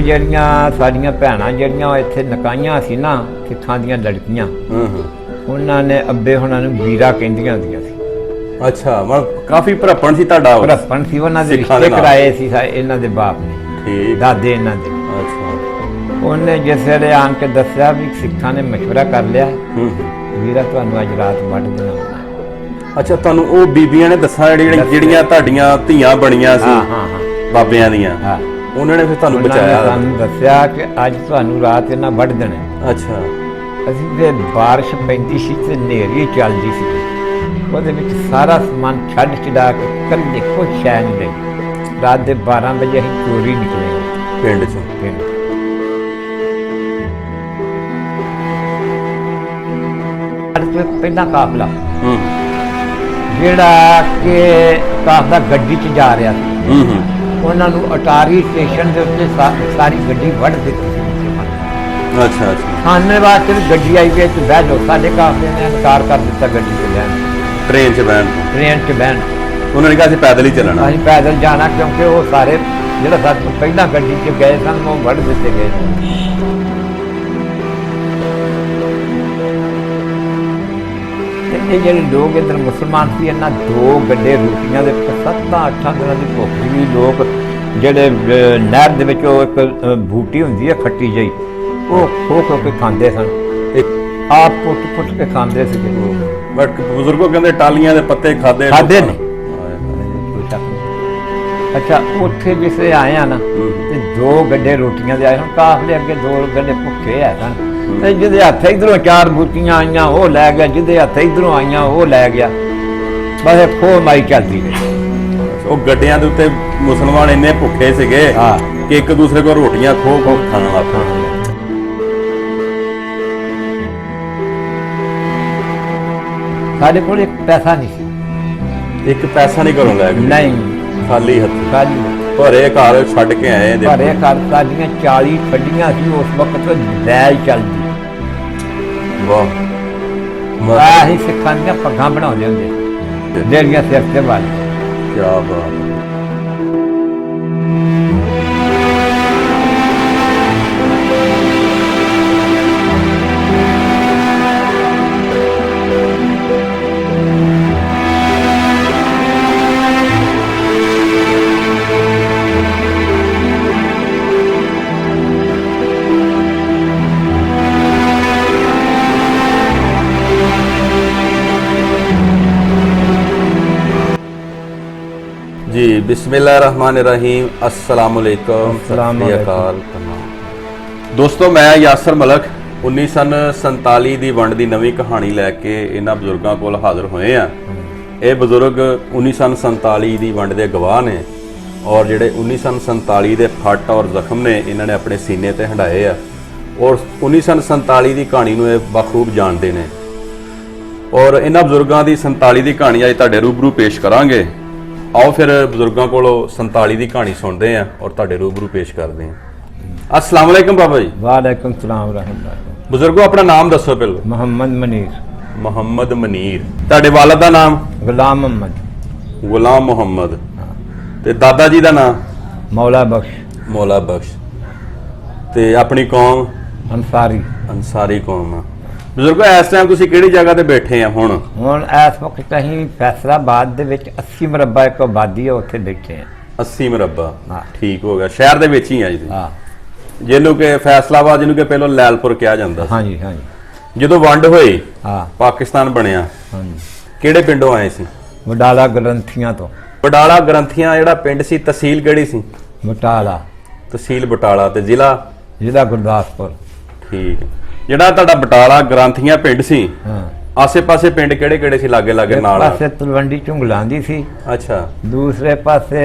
ਉਹ ਜਿਹੜੀਆਂ ਸਾਡੀਆਂ ਭੈਣਾਂ ਜਿਹੜੀਆਂ ਇੱਥੇ ਨਕਾਈਆਂ ਸੀ ਨਾ ਸਿੱਖਾਂ ਦੀਆਂ ਲੜਕੀਆਂ। ਹੂੰ ਹੂੰ। ਉਹਨਾਂ ਨੇ ਅੱਬੇ ਉਹਨਾਂ ਨੂੰ ਵੀਰਾ ਕਹਿੰਦੀਆਂ ਹੁੰਦੀਆਂ ਸੀ। ਅੱਛਾ ਮਤਲਬ ਕਾਫੀ ਭਰਪਣ ਸੀ ਤੁਹਾਡਾ ਉਹ। ਭਰਪਣ ਸੀ ਉਹਨਾਂ ਦੇ ਸਿੱਖਾਂ ਦੇ ਰਿਸ਼ਤੇ ਨਾਲ। ਕਰਾਏ ਸੀ ਸਾ- ਇਹਨਾਂ ਦੇ ਬਾਪ ਨੇ। ਠੀਕ। ਦਾਦੇ ਇਹਨਾਂ ਦੇ। ਅੱਛਾ। ਉਹਨੇ ਜਿਸ ਵੇਲੇ ਆਣ ਕੇ ਦੱਸਿਆ ਵੀ ਸਿੱਖਾਂ ਨੇ ਮਸ਼ਵਰਾ ਕਰ ਲਿਆ। ਹੂੰ ਹੂੰ। ਵੀਰਾ ਤੁਹਾਨੂੰ ਅੱਜ ਰਾਤ ਵੱਢ ਦੇਣਾ। ਹੋਣਾ ਅੱਛਾ ਤੁਹਾਨੂੰ ਉਹ ਬੀਬੀਆਂ ਨੇ ਦੱਸਿਆ ਜਿਹੜੀਆਂ ਜਿਹੜੀਆਂ ਤੁਹਾਡੀਆਂ ਧੀਆਂ ਬਣੀਆਂ ਸੀ। ਹਾਂ ਹਾਂ ਹਾਂ। ਬਾਬਿਆਂ ਦੀਆਂ। ਹਾਂ। ਉਹਨਾਂ ਨੇ ਫਿਰ ਤੁਹਾਨੂੰ ਉਹਨਾਂ ਨੇ ਬਚਾਇਆ। ਸਾਨੂੰ ਦੱਸਿਆ ਕਿ ਅੱਜ ਤੁਹਾਨੂੰ ਰਾਤ ਇਹਨਾਂ ਵੱਢ ਦੇਣਾ ਅੱਛਾ। ਅਸੀਂ ਤੇ ਬਾਰਿਸ਼ ਪੈਂਦੀ ਸੀ ਤੇ ਹਨੇਰੀ ਚੱਲਦੀ ਸੀ। ਉਹਦੇ ਵਿੱਚ ਸਾਰਾ ਸਮਾਨ ਛੱਡ ਛਡਾ ਕੇ ਕੱਲੇ ਕੁਛ ਸ਼ੈ ਨਹੀਂ ਰਾਤ ਦੇ 12 ਵਜੇ ਅਸੀਂ ਚੋਰੀ ਨਿਕਲੇ। ਪਿੰਡ ਚੋਂ। ਪਿੰਡ। ਸਾਡੇ ਤੋਂ ਪਹਿਲਾ ਕਾਫਲਾ। ਹੂੰ। ਜਿਹੜਾ ਕਿ ਕਾਫਲਾ ਗੱਡੀ 'ਚ ਜਾ ਰਿਹਾ ਸੀ। ਹੂੰ ਹੂੰ। ਉਹਨਾਂ ਨੂੰ ਅਟਾਰੀ ਸਟੇਸ਼ਨ ਦੇ ਉੱਤੇ ਸਾ- ਸਾਰੀ ਗੱਡੀ ਵੱਢ ਦਿੱਤੀ ਅੱਛਾ ਅੱਛਾ। ਖਾਣੇ ਵਾਸਤੇ ਵੀ ਗੱਡੀ ਆਈ ਵਿੱਚ ਬਹਿ ਜਾਓ ਸਾਡੇ ਕਾਫਲੇ ਨੇ ਇਨਕਾਰ ਕਰ ਦਿੱਤਾ ਗੱਡੀ 'ਚ ਬਹਿਣ ਟ੍ਰੇਨ 'ਚ ਬੈਠ ਟ੍ਰੇਨ 'ਚ ਬਹਿਣ ਉਹਨਾਂ ਨੇ ਕਿਹਾ ਅਸੀਂ ਪੈਦਲ ਹੀ ਚੱਲਣਾ। ਅਸੀਂ ਪੈਦਲ ਜਾਣਾ ਕਿਉਂਕਿ ਉਹ ਸਾਰੇ ਜਿਹੜਾ ਸਾਡੇ ਤੋਂ ਪਹਿਲਾਂ ਗੱਡੀ 'ਚ ਗਏ ਸਨ ਉਹ ਵੱਢ ਦਿੱਤੇ ਗਏ ਸਨ। ਇਹ ਜਿਹੜੇ ਲੋਕ ਇਧਰ ਮੁਸਲਮਾਨ ਸੀ ਇਹਨਾਂ ਦੋ ਗੱਡੇ ਰੋਟੀਆਂ ਦੇ ਸੱਤਾਂ ਅੱਠਾਂ ਦਿਨਾਂ ਦੀ ਭੁੱਖ ਵੀ ਲੋਕ। ਜਿਹੜੇ ਨਹਿਰ ਦੇ ਵਿੱਚ ਉਹ ਇੱਕ ਬੂਟੀ ਹੁੰਦੀ ਹੈ ਖੱਟੀ ਜਿਹੀ ਉਹ ਖੋ ਖੋ ਕੇ ਖਾਂਦੇ ਸਨ। ਇੱਕ ਆਪ ਪੁੱਟ ਪੁੱਟ ਕੇ ਖਾਂਦੇ ਸੀਗੇ। ਉਹ ਬਟ ਬਜ਼ੁਰਗੋ ਕਹਿੰਦੇ ਟਾਲੀਆਂ ਦੇ ਪੱਤੇ ਖਾਦੇ ਖਾਧੇ ਨੇ। ਅੱਛਾ ਉੱਥੇ ਜਿਸੇ ਆਏ ਆ ਨਾ ਤੇ ਦੋ ਗੱਡੇ ਰੋਟੀਆਂ ਦੇ ਆਏ ਹੁਣ ਕਾਫਲੇ ਅੱਗੇ ਦੋ ਗੱਡੇ ਭੁੱਖੇ ਆ ਸਨ। ਤੇ ਜਿਹਦੇ ਹੱਥ ਇਧਰੋਂ ਚਾਰ ਬੂਟੀਆਂ ਆਈਆਂ ਉਹ ਲੈ ਗਿਆ। ਜਿਹਦੇ ਹੱਥ ਇਧਰੋਂ ਆਈਆਂ ਉਹ ਲੈ ਗਿਆ। ਬਸ ਇਹ ਖੋ ਮਾਈ ਚੱਲਦੀ ਰਹੀ। ਉਹ ਗੱਡਿਆਂ ਦੇ ਉੱਤੇ ਮੁਸਲਮਾਨ ਇੰਨੇ ਭੁੱਖੇ ਸੀਗੇ ਹਾਂ। ਕਿ ਇੱਕ ਦੂਸਰੇ ਕੋਲ ਰੋਟੀਆਂ ਖੋ ਖੋ ਖਾਣ ਲੱਗ ਪਏ। ਸਾਡੇ ਕੋਲ ਇੱਕ ਪੈਸਾ ਨਹੀਂ ਸੀ। ਇੱਕ ਪੈਸਾ ਨਹੀਂ ਘਰੋਂ ਲੈ ਗਏ ਨਹੀਂ। ਖਾਲੀ ਹੱਥ। ਖਾਲੀ ਭਰੇ ਘਰ ਛੱਡ ਕੇ ਆਏ ਦੇਖੋ। ਘਰੇ ਘਰ ਸਾਡੀਆਂ 40 ਖੱਡੀਆਂ ਸੀ ਉਸ ਵਕਤ ਲੈ ਚੱਲਦੀ। ਵਾਹ ਆਹੀ ਸਿੱਖਾਂ ਦੀਆਂ ਪੱਗਾਂ ਬਣਾਉਂਦੇ ਹੁੰਦੇ। ਜਿਹੜੀਆਂ ਸਿਰ ਤੇ ਵਾਲੀ ਕੀ ਬਾਤ। ਬਿਸਮਿਲ੍ਲਾਹਿਰਰਹਿਮਾਨਿਰਰਹੀਮ। ਅਸਲਾਮ ਅਲੈਕਮ ਸਤਿ ਅਕਾਲ ਦੋਸਤੋ ਮੈਂ ਯਾਸਰ ਮਲਕ 19 ਸਨ 47 ਦੀ ਵੰਡ ਦੀ ਨਵੀਂ ਕਹਾਣੀ ਲੈ ਕੇ ਇਹਨਾਂ ਬਜ਼ੁਰਗਾਂ ਕੋਲ ਹਾਜ਼ਰ ਹੋਏ ਆ ਇਹ ਬਜ਼ੁਰਗ 19 ਸਨ 47 ਦੀ ਵੰਡ ਦੇ ਗਵਾਹ ਨੇ ਔਰ ਜਿਹੜੇ 19 ਸਨ 47 ਦੇ ਫੱਟ ਔਰ ਜ਼ਖਮ ਨੇ ਇਹਨਾਂ ਨੇ ਆਪਣੇ ਸੀਨੇ ਤੇ ਹੰਡਾਏ ਆ। ਔਰ 19 ਸਨ 47 ਦੀ ਕਹਾਣੀ ਨੂੰ ਇਹ ਬਖੂਬ ਜਾਣਦੇ ਨੇ। ਔਰ ਇਹਨਾਂ ਬਜ਼ੁਰਗਾਂ ਦੀ 47 ਦੀ ਕਹਾਣੀ ਅੱਜ ਤੁਹਾਡੇ ਰੂਬਰੂ ਪੇਸ਼ ਕਰਾਂਗੇ। ਆਓ ਫਿਰ ਬਜ਼ੁਰਗਾਂ ਕੋਲੋਂ 47 ਦੀ ਕਹਾਣੀ ਸੁਣਦੇ ਆਂ ਔਰ ਤੁਹਾਡੇ ਰੂਬਰੂ ਪੇਸ਼ ਕਰਦੇ ਆਂ ਅਸਲਾਮ ਵਾਲੇਕਮ ਬਾਬਾ ਜੀ। ਵਾਲੇਕੁਮ ਸਲਾਮ ਰਹਿਮਤੁਲਾਹ ਬਜ਼ੁਰਗੋ ਆਪਣਾ ਨਾਮ ਦੱਸੋ ਪਹਿਲਾਂ। ਮੁਹੰਮਦ ਮਨੀਰ। ਮੁਹੰਮਦ ਮਨੀਰ। ਤੁਹਾਡੇ ਵਾਲਦ ਦਾ ਨਾਮ? ਗੁਲਾਮ ਮੁਹੰਮਦ। ਗੁਲਾਮ ਮੁਹੰਮਦ। ਤੇ ਦਾਦਾ ਜੀ ਦਾ ਨਾਮ? ਮੌਲਾ ਬਖਸ਼। ਮੌਲਾ ਬਖਸ਼। ਤੇ ਆਪਣੀ ਕੌਮ? ਅੰਸਾਰੀ ਅੰਸਾਰੀ ਕੌਮ ਆ। ਬਜ਼ੁਰਗੋ ਇਸ ਟਾਈਮ ਤੁਸੀਂ ਕਿਹੜੀ ਜਗ੍ਹਾ ਤੇ ਬੈਠੇ ਆ ਹੁਣ? ਹੁਣ ਇਸ ਵਕਤ ਅਸੀਂ ਫੈਸਲਾਬਾਦ ਦੇ ਵਿੱਚ 80 ਮਰਬਾ ਇੱਕ ਆਬਾਦੀ ਹੈ ਉੱਥੇ ਬੈਠੇ ਹਾਂ 80 ਮਰਬਾ। ਹਾਂ। ਠੀਕ ਹੋ ਗਿਆ। ਸ਼ਹਿਰ ਦੇ ਵਿੱਚ ਹੀ ਆ ਜੀ ਹਾਂ। ਜਿਹਨੂੰ ਕਿ ਫੈਸਲਾਬਾਦ ਜਿਹਨੂੰ ਕਿ ਪਹਿਲਾਂ ਲੈਲਪੁਰ ਕਿਹਾ ਜਾਂਦਾ ਸੀ। ਹਾਂਜੀ ਹਾਂਜੀ। ਜਦੋਂ ਵੰਡ ਹੋਈ ਹਾਂ। ਪਾਕਿਸਤਾਨ ਬਣਿਆ ਹਾਂਜੀ। ਕਿਹੜੇ ਪਿੰਡੋਂ ਆਏ ਸੀ? ਵਡਾਲਾ ਗ੍ਰੰਥੀਆਂ ਤੋਂ। ਬਟਾਲਾ ਗ੍ਰੰਥੀਆਂ ਜਿਹੜਾ ਪਿੰਡ ਸੀ ਤਹਿਸੀਲ ਕਿਹੜੀ ਸੀ? ਵਟਾਲਾ ਤਹਿਸੀਲ ਬਟਾਲਾ ਤੇ ਜ਼ਿਲ੍ਹਾ? ਜ਼ਿਲ੍ਹਾ ਗੁਰਦਾਸਪੁਰ। ਠੀਕ। ਜਿਹੜਾ ਤੁਹਾਡਾ ਬਟਾਲਾ ਗ੍ਰੰਥੀਆਂ ਪਿੰਡ ਸੀ ਹਾਂ। ਆਸੇ-ਪਾਸੇ ਪਿੰਡ ਕਿਹੜੇ-ਕਿਹੜੇ ਸੀ ਲਾਗੇ-ਲਾਗੇ ਨਾਲ? ਪਾਸੇ ਤਲਵੰਡੀ ਝੁੰਗਲਾਂ ਦੀ ਸੀ। ਅੱਛਾ। ਦੂਸਰੇ ਪਾਸੇ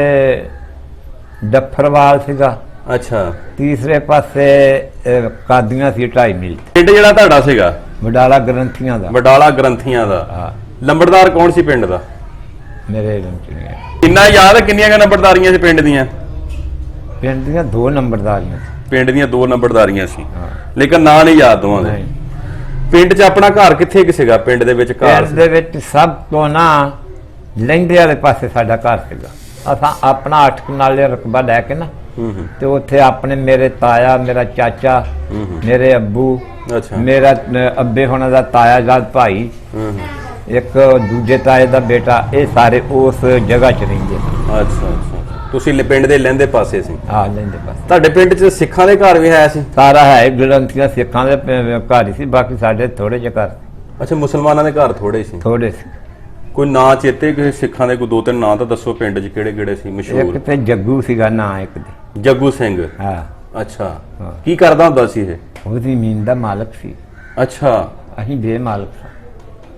ਡੱਫਰਵਾਲ ਸੀਗਾ। ਅੱਛਾ। ਤੀਸਰੇ ਪਾਸੇ ਕਾਦੀਆਂ ਸੀ ਢਾਈ ਮੀਲ। ਪਿੰਡ ਜਿਹੜਾ ਤੁਹਾਡਾ ਸੀਗਾ? ਵਡਾਲਾ ਗ੍ਰੰਥੀਆਂ ਦਾ। ਬਟਾਲਾ ਗ੍ਰੰਥੀਆਂ ਦਾ। ਹਾਂ। ਲੰਬੜਦਾਰ ਕੌਣ ਸੀ ਪਿੰਡ ਦਾ? ਮੇਰੇ ਹੈ ਕਿੰਨਾ ਯਾਦ ਹੈ ਕਿੰਨੀਆਂ ਨੰਬਰਦਾਰੀਆਂ ਸੀ ਪਿੰਡ ਦੀਆਂ? ਪਿੰਡ ਦੀਆਂ ਦੋ ਨੰਬਰਦਾਰੀਆਂ ਪਿੰਡ ਦੀਆਂ ਦੋ ਨੰਬਰਦਾਰੀਆਂ ਸੀ। ਲੇਕਿਨ ਨਾਂ ਨਹੀਂ ਯਾਦ ਦੋਵਾਂ ਦੇ। ਪਿੰਡ 'ਚ ਆਪਣਾ ਘਰ ਕਿੱਥੇ ਕਿ ਸੀਗਾ? ਪਿੰਡ ਦੇ ਵਿੱਚ ਘਰ ਪਿੰਡ ਦੇ ਵਿੱਚ ਸਭ ਤੋਂ ਨਾ ਲਹਿੰਦੇ ਵਾਲੇ ਪਾਸੇ ਸਾਡਾ ਘਰ ਸੀਗਾ। ਅਸਾਂ ਆਪਣਾ ਅੱਠ ਕਨਾਲੇ ਰਕਬਾ ਲੈ ਕੇ ਨਾ ਹੂੰ ਹੂੰ। ਤੇ ਉੱਥੇ ਆਪਣੇ ਮੇਰੇ ਤਾਇਆ ਮੇਰਾ ਚਾਚਾ ਮੇਰੇ ਅੱਬੂ ਅੱਛਾ। ਮੇਰਾ ਅ, ਅੱਬੇ ਹੋਣਾ ਦਾ ਤਾਇਆ ਜਾਦ ਭਾਈ ਹੂੰ ਇੱਕ ਦੂਜੇ ਤਾਏ ਦਾ ਬੇਟਾ ਇਹ ਸਾਰੇ ਉਸ ਜਗ੍ਹਾ 'ਚ ਰਹਿੰਦੇ ਸੀ ਅੱਛਾ ਅੱਛਾ। ਤੁਸੀਂ ਲ- ਪਿੰਡ ਦੇ ਲਹਿੰਦੇ ਪਾਸੇ ਸੀ। ਆ ਲੈਂਦੇ ਬਸ ਤੁਹਾਡੇ ਪਿੰਡ 'ਚ ਸਿੱਖਾਂ ਦੇ ਘਰ ਵੀ ਹੈ ਸੀ? ਸਾਰਾ ਹੈ ਗ੍ਰੰਥੀਆਂ ਸਿੱਖਾਂ ਦੇ ਪ- ਘਰ ਹੀ ਸੀ ਬਾਕੀ ਸਾਡੇ ਥੋੜੇ ਜਿਹੇ ਘਰ ਅੱਛਾ ਮੁਸਲਮਾਨਾਂ ਦੇ ਘਰ ਥੋੜੇ ਸੀ? ਥੋੜੇ ਸੀ। ਕੋਈ ਨਾਂ ਚੇਤੇ ਕਿਸੇ ਸਿੱਖਾਂ ਦੇ ਕੋਈ ਦੋ ਤਿੰਨ ਨਾਂ ਤਾਂ ਦੱਸੋ ਪਿੰਡ 'ਚ ਕਿਹੜੇ ਕਿਹੜੇ ਸੀ ਇੱਕ ਮਸ਼ਹੂਰ ਤੇ ਜੱਗੂ ਸੀਗਾ ਨਾਂ ਇੱਕ ਦੇ ਜੱਗੂ ਸਿੰਘ? ਹਾਂ। ਅੱਛਾ। ਹਾਂ। ਕੀ ਕਰਦਾ ਹੁੰਦਾ ਸੀ ਇਹ? ਉਹ ਜ਼ਮੀਨ ਦਾ ਮਾਲਕ ਸੀ। ਅੱਛਾ। ਅਸੀਂ ਬੇ ਮਾਲਕ ਸਾਂ।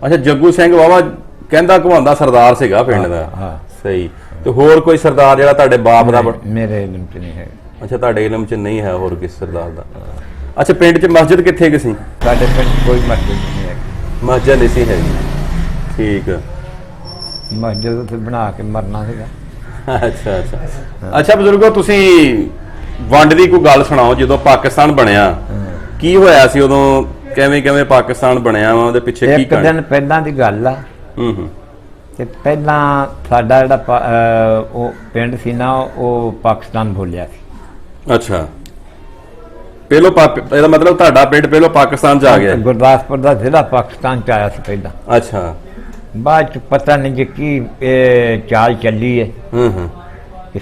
ਅੱਛਾ ਜੱਗੂ ਸਿੰਘ ਵਾਵਾ ਕਹਿੰਦਾ ਘਵਾਉਂਦਾ ਸਰਦਾਰ ਸੀਗਾ ਪਿੰਡ ਦਾ। ਹਾਂ। ਸਹੀ। ਤੇ ਹੋਰ ਕੋਈ ਸਰਦਾਰ ਜਿਹੜਾ ਤੁਹਾਡੇ ਬਾਪ ਦਾ ਬਣ- ਮੇਰੇ ਇਲਮ 'ਚ ਨਹੀਂ ਹੈ ਅੱਛਾ ਤੁਹਾਡੇ ਇਲਮ 'ਚ ਨਹੀਂ ਹੈ ਹੋਰ ਕਿਸ ਸਰਦਾਰ ਦਾ। ਅੱਛਾ ਪਿੰਡ 'ਚ ਮਸਜਿਦ ਕਿੱਥੇ ਕਿ ਸੀ? ਸਾਡੇ ਪਿੰਡ ਕੋਈ ਮਸਜਿਦ ਨਹੀਂ ਹੈ ਮਸਜਿਦ ਨਹੀਂ ਸੀ ਹੈਗੀ। ਠੀਕ। ਮਸਜਿਦ ਉੱਥੇ ਬਣਾ ਕੇ ਮਰਨਾ ਸੀਗਾ। ਅੱਛਾ ਅੱਛਾ। ਅੱਛਾ ਬਜ਼ੁਰਗੋ ਤੁਸੀਂ ਵੰਡ ਦੀ ਕੋਈ ਗੱਲ ਸੁਣਾਓ ਜਦੋਂ ਪਾਕਿਸਤਾਨ ਬਣਿਆ। ਕੀ ਹੋਇਆ ਸੀ ਉਦੋਂ? ਕਿਵੇਂ ਕਿਵੇਂ ਪਾਕਿਸਤਾਨ ਬਣਿਆ ਵਾ? ਉਹਦੇ ਪਿੱਛੇ ਕੀ ਇੱਕ ਕਹਾਣੀ ਦਿਨ ਪਹਿਲਾਂ ਦੀ ਗੱਲ ਆ। ਹੂੰ ਹੂੰ। ਤੇ ਪਹਿਲਾਂ ਸਾਡਾ ਜਿਹੜਾ ਪਾ- ਅਹ ਉਹ ਪਿੰਡ ਸੀ ਨਾ ਉਹ ਪਾਕਿਸਤਾਨ ਬੋਲਿਆ ਸੀ। ਅੱਛਾ। ਪਹਿਲੋ ਇਹਦਾ ਮਤਲਬ ਤੁਹਾਡਾ ਪਿੰਡ ਪਹਿਲੋ ਪਾਕਿਸਤਾਨ ਚ ਆ ਗਿਆ। ਗੁਰਦਾਸਪੁਰ ਦਾ ਜ਼ਿਲ੍ਹਾ ਪਾਕਿਸਤਾਨ ਚ ਆਇਆ ਸੀ ਪਹਿਲਾਂ। ਅੱਛਾ। ਬਾਅਦ ਚ ਪਤਾ ਨਹੀਂ ਜੀ ਕੀ ਇਹ ਚਾਲ ਚੱਲੀ ਹੈ ਹੂੰ। ਹੂੰ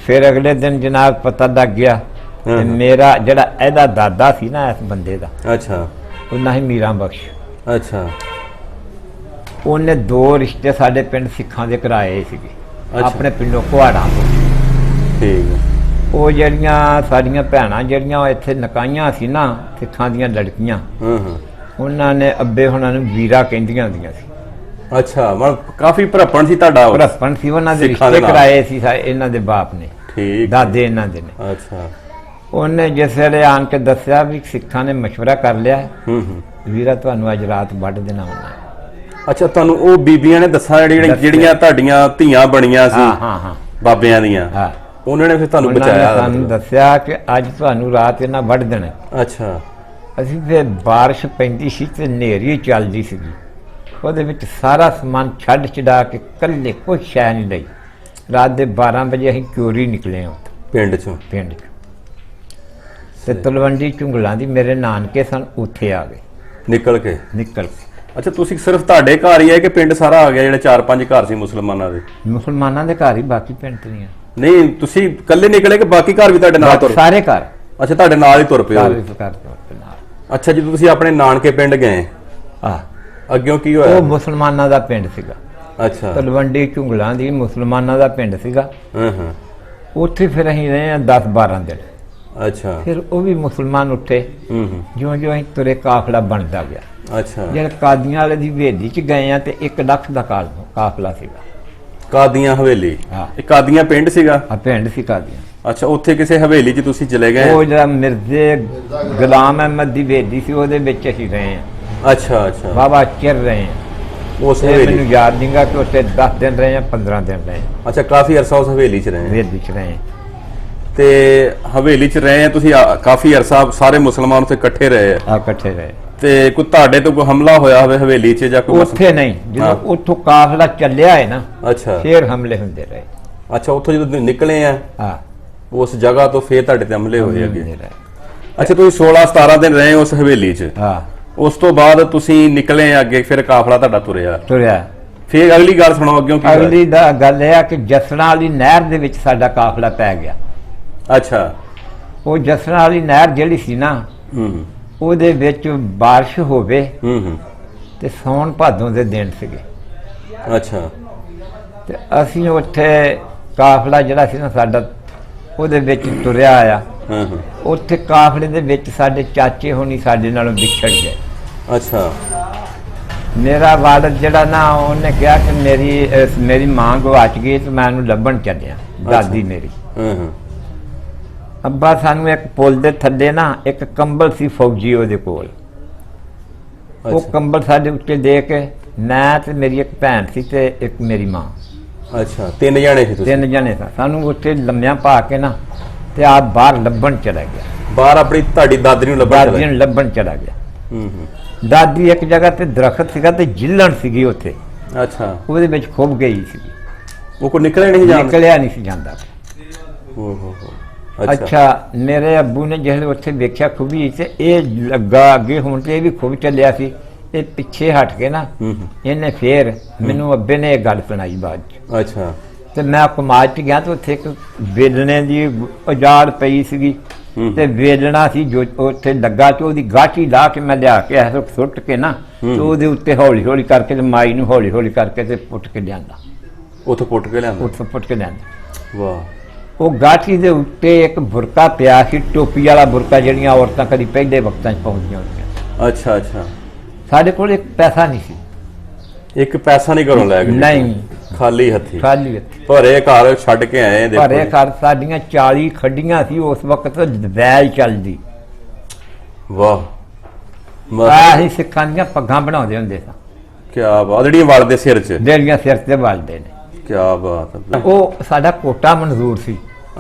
ਫਿਰ ਅਗਲੇ ਦਿਨ ਜਨਾਬ ਪਤਾ ਲੱਗ ਗਿਆ ਤੇ ਹਮ। ਮੇਰਾ ਜਿਹੜਾ ਇਹਦਾ ਦਾਦਾ ਸੀ ਨਾ ਇਸ ਬੰਦੇ ਦਾ ਅੱਛਾ। ਉਹ ਨਾ ਹੀ ਮੀਰਾਂ ਬਖਸ਼। ਅੱਛਾ। ਉਹਨੇ ਦੋ ਰਿਸ਼ਤੇ ਸਾਡੇ ਪਿੰਡ ਸਿੱਖਾਂ ਦੇ ਕਰਾਏ ਸੀਗੇ ਅੱਛਾ। ਆਪਣੇ ਪਿੰਡੋਂ ਕੁਹਾੜਾਂ ਤੋਂ ਠੀਕ ਹੈ ਉਹ ਜਿਹੜੀਆਂ ਸਾਡੀਆਂ ਭੈਣਾਂ ਜਿਹੜੀਆਂ ਉਹ ਇੱਥੇ ਨਕਾਈਆਂ ਸੀ ਨਾ ਸਿੱਖਾਂ ਦੀਆਂ ਲੜਕੀਆਂ ਹੂੰ ਹੂੰ ਉਹਨਾਂ ਨੇ ਅੱਬੇ ਹੁਣਾਂ ਨੂੰ ਵੀਰਾ ਕਹਿੰਦੀਆਂ ਹੁੰਦੀਆਂ ਸੀ ਅੱਛਾ ਮਨ ਕਾਫੀ ਭਰਪਣ ਸੀ ਤੁਹਾਡਾ ਉਹ। ਭਰਪਣ ਸੀ ਉਹਨਾਂ ਦੇ ਸਿੱਖਾਂ ਦੇ ਰਿਸ਼ਤੇ ਨਾਲ। ਕਰਾਏ ਸੀ ਸਾ- ਇਹਨਾਂ ਦੇ ਬਾਪ ਨੇ ਠੀਕ ਦਾਦੇ ਇਹਨਾਂ ਦੇ ਨੇ ਅੱਛਾ ਉਹਨੇ ਜਿਸ ਵੇਲੇ ਆਣ ਕੇ ਦੱਸਿਆ ਵੀ ਸਿੱਖਾਂ ਨੇ مشورہ ਕਰ ਲਿਆ ਹੈ, ਹੂੰ ਹੂੰ ਵੀਰਾ ਤੁਹਾਨੂੰ ਅੱਜ ਰਾਤ ਵੱਢ ਦੇਣਾ ਉਹਨਾਂ ਨੇ। ਅੱਛਾ ਤੁਹਾਨੂੰ ਉਹ ਬੀਬੀਆਂ ਨੇ ਦੱਸਾਂ ਜਿਹੜੀਆਂ ਦੱਸਿਆ। ਜਿਹੜੀਆਂ ਤੁਹਾਡੀਆਂ ਧੀਆਂ ਬਣੀਆਂ ਸੀ ਹਾਂ ਹਾਂ ਹਾਂ। ਬਾਬਿਆਂ ਦੀਆਂ। ਹਾਂ। ਉਹਨਾਂ ਨੇ ਫਿਰ ਤੁਹਾਨੂੰ ਬਚਾਇਆ ਸਾਨੂੰ ਦੱਸਿਆ ਕਿ ਅੱਜ ਤੁਹਾਨੂੰ ਰਾਤ ਇਹਨਾਂ ਵੱਢ ਦੇਣਾ। ਅੱਛਾ। ਅਸੀਂ ਫਿਰ ਬਾਰਿਸ਼ ਪੈਂਦੀ ਸੀ ਤੇ ਹਨੇਰੀ ਚੱਲਦੀ ਸੀਗੀ। ਉਹਦੇ ਵਿੱਚ ਸਾਰਾ ਸਮਾਨ ਛੱਡ ਛਡਾ ਕੇ ਕੱਲੇ ਕੋਈ ਸ਼ੈ ਨਹੀਂ ਲਈ। ਰਾਤ ਦੇ 12 ਵਜੇ ਅਸੀਂ ਚੋਰੀ ਨਿਕਲੇ ਹਾਂ। ਪਿੰਡ ਚੋਂ। ਪਿੰਡ 'ਚ। ਤੇ ਤਲਵੰਡੀ ਝੁੰਗਲਾਂ ਦੀ ਮੇਰੇ ਨਾਨਕੇ ਸਨ ਉੱਥੇ ਆ ਗਏ। ਨਿਕਲ ਕੇ। ਨਿਕਲ ਕੇ। ਅੱਛਾ ਤੁਸੀਂ ਸਿਰਫ ਤੁਹਾਡੇ ਘਰ ਹੀ ਹੈ ਕਿ ਪਿੰਡ ਸਾਰਾ ਆ ਗਿਆ ਜਿਹੜੇ ਚਾਰ ਪੰਜ ਘਰ ਸੀ ਮੁਸਲਮਾਨਾਂ ਦੇ? ਮੁਸਲਮਾਨਾਂ ਦੇ ਘਰ ਹੀ ਬਾਕੀ ਪਿੰਡ ਤੇ ਨਹੀਂ ਆ ਨਹੀਂ ਤੁਸੀਂ ਇਕੱਲੇ ਨਿਕਲੇ ਕਿ ਬਾਕੀ ਘਰ ਵੀ ਤੁਹਾਡੇ ਨਾਲ ਤੁਰ ਸਾਰੇ ਘਰ। ਅੱਛਾ ਤੁਹਾਡੇ ਨਾਲ ਹੀ ਤੁਰ ਪਏ ਸਾਰੇ ਹੋ। ਘਰ ਤੋਂ ਨਾਲ। ਅੱਛਾ ਜਦੋਂ ਤੁਸੀਂ ਆਪਣੇ ਨਾਨਕੇ ਪਿੰਡ ਗਏ ਆ ਅੱਗਿਓਂ ਕੀ ਉਹ ਹੋਇਆ ਮੁਸਲਮਾਨਾਂ ਦਾ ਪਿੰਡ ਸੀਗਾ। ਅੱਛਾ। ਤਲਵੰਡੀ ਝੁੰਗਲਾਂ ਦੀ ਮੁਸਲਮਾਨਾਂ ਦਾ ਪਿੰਡ ਸੀਗਾ। ਹਾਂ ਹਾਂ। ਉੱਥੇ ਫਿਰ ਅਸੀਂ ਰਹੇ ਆ 10 12 ਦਿਨ। ਅੱਛਾ। ਫਿਰ ਉਹ ਵੀ ਮੁਸਲਮਾਨ ਉੱਠੇ ਹੂੰ ਹੂੰ। ਜਿਉਂ ਜਿਉਂ ਅਸੀਂ ਤੁਰੇ ਕਾਫਲਾ ਬਣਦਾ ਗਿਆ। ਅੱਛਾ। ਜਿਹੜੇ ਕਾਦੀਆਂ ਵਾਲੇ ਦੀ ਹਵੇਲੀ ਚ ਗਏ ਆ ਤੇ 1 ਲੱਖ ਦਾ ਕਾਲ- ਕਾਫਲਾ ਸੀਗਾ। ਕਾਦੀਆਂ ਹਵੇਲੀ? ਹਾਂ। ਇਹ ਕਾਦੀਆਂ ਪਿੰਡ ਸੀਗਾ? ਆ ਪਿੰਡ ਸੀ ਕਾਦੀਆਂ। ਅੱਛਾ ਉੱਥੇ ਕਿਸੇ ਹਵੇਲੀ 'ਚ ਤੁਸੀਂ ਚਲੇ ਗਏ? ਉਹ ਜਿਹੜਾ ਮਿਰਜ਼ੇ ਗੁਲਾਮ ਅਹਿਮਦ ਦੀ ਹਵੇਲੀ ਸੀ ਉਹਦੇ ਵਿੱਚ ਅਸੀਂ ਰਹੇ ਆ। ਅੱਛਾ ਅੱਛਾ। ਬਾਬਾ ਚਿਰ ਰਹੇ ਆ। ਉਸ ਹਵੇਲੀ? ਮੈਨੂੰ ਯਾਦ ਨਹੀਂਗਾ ਕਿ ਉੱਥੇ 10 ਦਿਨ ਰਹੇ ਆ 15 ਦਿਨ ਰਹੇ ਅੱਛਾ ਕਾਫੀ ਅਰਸਾ ਉਸ ਹਵੇਲੀ 'ਚ ਰਹੇ ਹਵੇਲੀ ਚ ਰਹੇ ਤੇ ਹਵੇਲੀ 'ਚ ਰਹੇ ਆ ਤੁਸੀਂ ਕਾਫੀ ਅਰਸਾ ਸਾਰੇ ਮੁਸਲਮਾਨ ਉੱਥੇ ਇਕੱਠੇ ਰਹੇ ਆ। ਆ ਇਕੱਠੇ ਰਹੇ ਤੇ ਕੋਈ ਤੁਹਾਡੇ ਤੋਂ ਕੋਈ ਹਮਲਾ ਹੋਇਆ ਹੋਵੇ ਹਵੇਲੀ 'ਚ ਜਾਂ ਕੋਈ ਉੱਥੇ ਨਹੀਂ ਹਾਂ। ਜਦੋਂ ਉੱਥੋਂ ਕਾਫਲਾ ਚੱਲਿਆ ਹੈ ਨਾ ਅੱਛਾ। ਫੇਰ ਹਮਲੇ ਹੁੰਦੇ ਰਹੇ। ਅੱਛਾ ਉੱਥੋਂ ਜਦੋਂ ਨਿਕਲੇ ਆ? ਆ ਉਸ ਜਗ੍ਹਾ ਤੋਂ ਫੇਰ ਤੁਹਾਡੇ ਤੇ ਹਮਲੇ ਹੋਏ ਅੱਗੇ? ਹੁੰਦੇ ਰਹੇ। ਅੱਛਾ ਤੁਸੀਂ 16 17 ਦਿਨ ਰਹੇ ਉਸ ਹਵੇਲੀ 'ਚ? ਆ ਉਸ ਤੋਂ ਬਾਅਦ ਤੁਸੀਂ ਨਿਕਲੇ ਅੱਗੇ ਫਿਰ ਕਾਫਲਾ ਤੁਹਾਡਾ ਤੁਰਿਆ। ਤੁਰਿਆ। ਫੇਰ ਅਗਲੀ ਗੱਲ ਸੁਣਾਓ ਅੱਗੇ ਕੀ ਹੋਇਆ? ਅਗਲੀ ਦਾ ਗੱਲ ਇਹ ਆ ਕਿ ਜਸਣਾ ਵਾਲੀ ਨਹਿਰ ਦੇ ਵਿੱਚ ਸਾਡਾ ਕਾਫਲਾ ਪੈ ਗਿਆ। ਅੱਛਾ। ਉਹ ਜਸਣਾ ਵਾਲੀ ਨਹਿਰ ਜਿਹੜੀ ਸੀ ਨਾ ਹੂੰ ਹੂੰ, ਉਹਦੇ ਵਿੱਚ بارش ਹੋਵੇ ਹੂੰ ਹੂੰ ਤੇ ਸੌਣ ਭਾਦੋਂ ਦੇ ਦਿਨ ਸੀਗੇ ਅੱਛਾ ਤੇ ਅਸੀਂ ਉੱਥੇ ਕਾਫਲਾ ਜਿਹੜਾ ਸੀ ਨਾ ਸਾਡਾ ਉਹਦੇ ਵਿੱਚ ਤੁਰਿਆ ਆਇਆ ਹਾਂ ਹਾਂ ਉੱਥੇ ਕਾਫਲੇ ਦੇ ਵਿੱਚ ਸਾਡੇ ਚਾਚੇ ਹੋਣੀ ਸਾਡੇ ਨਾਲੋਂ ਵਿਛੜ ਗਏ ਅੱਛਾ ਮੇਰਾ ਵਾਲਦ ਜਿਹੜਾ ਨਾ ਉਹਨੇ ਕਿਹਾ ਕਿ ਮੇਰੀ ਅਹ ਮੇਰੀ ਮਾਂ ਗਵਾਚ ਗਈ ਤੇ ਮੈਂ ਉਹਨੂੰ ਲੱਭਣ ਚੱਲਿਆ ਦਾਦੀ ਮੇਰੀ ਹਾਂ ਹਾਂ ਅੱਬਾ ਸਾਨੂੰ ਇੱਕ ਪੁਲ ਦੇ ਥੱਲੇ ਨਾ ਇੱਕ ਕੰਬਲ ਸੀ ਫੌਜੀ ਉਹਦੇ ਕੋਲ। ਉਹ ਅੱਛਾ। ਕੰਬਲ ਸਾਡੇ ਉੱਤੇ ਦੇ ਕੇ ਮੈਂ ਤੇ ਮੇਰੀ ਇੱਕ ਭੈਣ ਸੀ ਤੇ ਇੱਕ ਮੇਰੀ ਮਾਂ। ਅੱਛਾ ਤਿੰਨ ਜਣੇ ਸੀ ਤੁਸੀਂ? ਤਿੰਨ ਜਣੇ ਸਾਂ। ਸਾਨੂੰ ਉੱਥੇ ਲੰਮਿਆਂ ਪਾ ਕੇ ਨਾ ਤੇ ਆਪ ਬਾਹਰ ਲੱਭਣ ਚਲਾ ਗਿਆ। ਬਾਹਰ ਆਪਣੀ ਤੁਹਾਡੀ ਦਾਦੀ ਨੂੰ ਲੱਭਣ ਚਲੇ ਨੂੰ ਲੱਭਣ ਚਲਾ ਗਿਆ। ਹੂੰ ਹੂੰ। ਦਾਦੀ ਇੱਕ ਜਗ੍ਹਾ ਤੇ ਦਰਖਤ ਸੀਗਾ ਤੇ ਜਿੱਲਣ ਸੀਗੀ ਉੱਥੇ। ਅੱਛਾ। ਉਹਦੇ ਵਿੱਚ ਖੁੱਭ ਗਈ ਸੀ ਉਹ ਕੋ ਨਿਕਲੇ ਨਹੀਂ ਜਾਂਦਾ ਨਿਕਲਿਆ ਨਹੀਂ ਸੀ ਜਾਂਦਾ। ਹੋ ਹੋ ਹੋ। ਅੱਛਾ। ਮੇਰੇ ਅੱਬੂ ਨੇ ਜਿਹੜੇ ਉੱਥੇ ਵੇਖਿਆ ਖੂਬੀ ਤੇ ਇਹ ਲੱਗਾ ਅੱਗੇ ਹੁਣ ਤੇ ਇਹ ਵੀ ਖੂਬ ਚੱਲਿਆ ਸੀ। ਇਹ ਪਿੱਛੇ ਹਟ ਕੇ ਨਾ ਇਹਨੇ ਫੇਰ ਮੈਨੂੰ ਅੱਬੇ ਨੇ ਇਹ ਗੱਲ ਸੁਣਾਈ ਬਾਅਦ ਚ। ਅੱਛਾ। ਤੇ ਮੈਂ ਕਮਾਜ ਚ ਗਿਆ ਤੇ ਉੱਥੇ ਇੱਕ ਵੇਲਣੇ ਦੀ ਉਜਾੜ ਪਈ ਸੀਗੀ। ਤੇ ਵੇਲਣਾ ਸੀ ਜੋ ਉੱਥੇ ਲੱਗਾ ਤੇ ਉਹਦੀ ਗਾਠੀ ਲਾ ਕੇ ਮੈਂ ਲਿਆ ਕੇ ਐਸੋ ਸੁੱਟ ਕੇ ਨਾ ਤੇ ਉਹਦੇ ਉੱਤੇ ਹੌਲੀ ਹੌਲੀ ਕਰਕੇ ਤੇ ਮਾਈ ਨੂੰ ਹੌਲੀ ਹੌਲੀ ਕਰਕੇ ਤੇ ਪੁੱਟ ਕੇ ਲਿਆਂਦਾ। ਉੱਥੋਂ ਪੁੱਟ ਕੇ ਲਿਆਂਦਾ? ਉੱਥੋਂ ਪੁੱਟ ਕੇ ਲਿਆਂਦਾ। ਵਾਹ। ਉਹ ਗਾਠੀ ਦੇ ਉੱਤੇ ਇੱਕ ਬੁਰਕਾ ਪਿਆ ਸੀ ਟੋਪੀ ਵਾਲਾ ਬੁਰਕਾ ਜਿਹੜੀਆਂ ਔਰਤਾਂ ਕਦੀ ਪਹਿਲੇ ਵਕਤਾਂ 'ਚ ਪਾਉਂਦੀਆਂ ਹੁੰਦੀਆਂ ਅੱਛਾ ਅੱਛਾ। ਸਾਡੇ ਕੋਲ ਇੱਕ ਪੈਸਾ ਨਹੀਂ ਸੀ। ਇੱਕ ਪੈਸਾ ਨਹੀਂ ਘਰੋਂ ਲੈ ਗਏ ਨਹੀਂ। ਖਾਲੀ ਹੱਥੀ। ਖਾਲੀ ਹੱਥ। ਭਰੇ ਘਰ ਛੱਡ ਕੇ ਆਏ ਦੇਖੋ ਭਰੇ। ਘਰ ਸਾਡੀਆਂ 40 ਖੱਡੀਆਂ ਸੀ ਉਸ ਵਕਤ ਵੈਲ ਚੱਲਦੀ। ਵਾਹ। ਆਹੀ ਸਿੱਖਾਂ ਦੀਆਂ ਪੱਗਾਂ ਬਣਾਉਂਦੇ ਹੁੰਦੇ ਸਾਂ। ਕੀ ਬਾਤ। ਜਿਹੜੀਆਂ ਵਲਦੇ ਸਿਰ 'ਚ। ਜਿਹੜੀਆਂ ਸਿਰ ਤੇ ਵੱਲਦੇ ਨੇ। ਕੀ ਬਾਤ ਹੈ ਉਹ ਸਾਡਾ ਕੋਟਾ ਮਨਜ਼ੂਰ ਸੀ।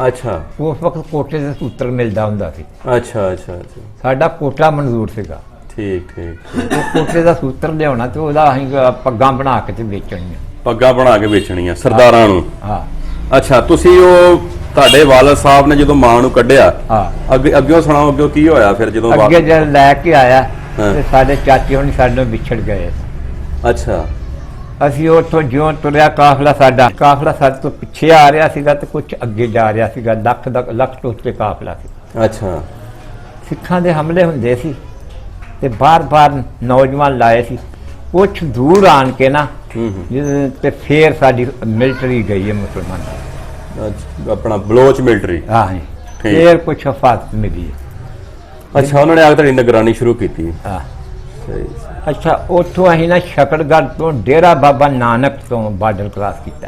ਅੱਛਾ। ਉਸ ਵਕਤ ਕੋਟੇ ਦੇ ਸੂਤਰ ਮਿਲਦਾ ਹੁੰਦਾ ਸੀ। ਅੱਛਾ ਅੱਛਾ ਅੱਛਾ। ਸਾਡਾ ਕੋਟਾ ਮਨਜ਼ੂਰ ਸੀਗਾ। ਠੀਕ ਠੀਕ ਉਹ ਕੋਟੇ ਦਾ ਸੂਤਰ ਲਿਆਉਣਾ ਤੇ ਉਹਦਾ ਅਸੀਂ ਪੱਗਾਂ ਬਣਾ ਕੇ ਤੇ ਵੇਚਣੀਆਂ। ਪੱਗਾਂ ਬਣਾ ਕੇ ਵੇਚਣੀਆਂ ਸਰਦਾਰਾਂ ਨੂੰ? ਹਾਂ। ਅੱਛਾ ਤੁਸੀਂ ਉਹ ਤੁਹਾਡੇ ਵਾਲਦ ਸਾਹਿਬ ਨੇ ਜਦੋਂ ਮਾਂ ਨੂੰ ਕੱਢਿਆ ਹਾਂ। ਅੱਗੇ ਅੱਗੇ ਸੁਣਾਓ ਅੱਗੇ ਕੀ ਹੋਇਆ ਫਿਰ ਜਦੋਂ ਅੱਗੇ ਜਦ ਲੈ ਕੇ ਆਇਆ। ਤੇ ਸਾਡੇ ਚਾਚੇ ਹੁਣ ਸਾਡੇ ਨਾਲ ਵਿਛੜ ਗਏ। ਅੱਛਾ। ਅਸੀਂ ਉੱਥੋਂ ਜਿਉਂ ਤੁਰਿਆ ਕਾਫਲਾ ਸਾਡਾ ਕਾਫਲਾ ਸਾਡੇ ਤੋਂ ਪਿੱਛੇ ਆ ਰਿਹਾ ਸੀਗਾ ਤੇ ਕੁਝ ਅੱਗੇ ਜਾ ਰਿਹਾ ਸੀਗਾ ਲੱਖ ਦਾ ਲੱਖ ਤੋਂ ਉੱਤੇ ਕਾਫਲਾ ਸੀ। ਅੱਛਾ। ਸਿੱਖਾਂ ਦੇ ਹਮਲੇ ਹੁੰਦੇ ਸੀ ਤੇ ਬਾਰ-ਬਾਰ ਨੌਜਵਾਨ ਲਾਏ ਸੀ। ਕੁਝ ਦੂਰ ਆਣ ਕੇ ਨਾ ਤੇ ਫੇਰ ਸਾਡੀ ਮਿਲਟਰੀ ਗਈ ਹੈ ਮੁਸਲਮਾਨਾਂ ਆਪਣਾ ਬਲੋਚ ਮਿਲਟਰੀ। ਹਾਂ ਜੀ। ਫੇਰ ਕੁਝ ਹਫਾਜ਼ਤ ਮਿਲੀ ਹੈ। ਅੱਛਾ ਉਹਨਾਂ ਨੇ ਆ ਕੇ ਤੁਹਾਡੀ ਨਿਗਰਾਨੀ ਸ਼ੁਰੂ ਕੀਤੀ। ਹਾਂ। ਸਹੀ। ਅੱਛਾ ਉੱਥੋਂ ਅਸੀਂ ਨਾ ਸ਼ਕੜਗੜ੍ਹ ਤੋਂ ਡੇਰਾ ਬਾਬਾ ਨਾਨਕ ਤੋਂ ਬਾਰਡਰ ਕ੍ਰਾਸ ਕੀਤਾ।